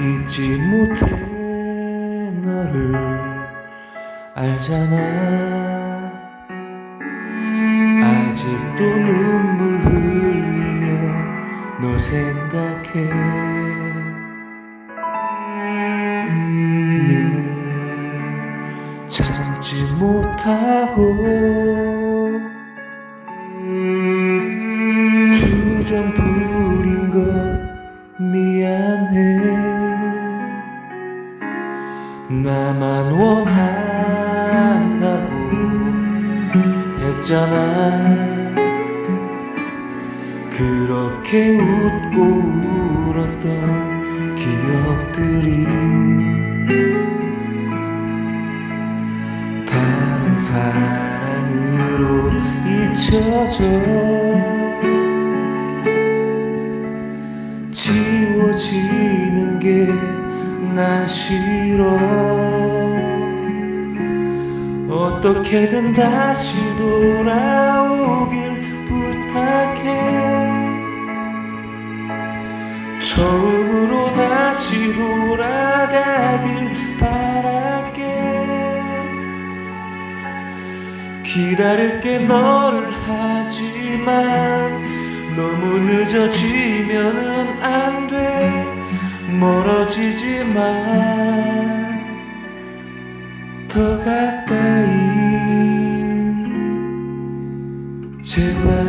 잊지 못해 너를 알잖아. 아직도 눈물 흘리며 너 생각해. 늘 참지 못하고 투정 부린 것 미안해 나만 원한다고 했잖아. 그렇게 웃고 울었던 기억들이 다른 사랑으로 잊혀져 지워지는 게 난 싫어 어떻게든 다시 돌아오길 부탁해. 처음으로 다시 돌아가길 바랄게. 기다릴게 너를 하지만 너무 늦어지면은 멀어지지만 더 가까이 제발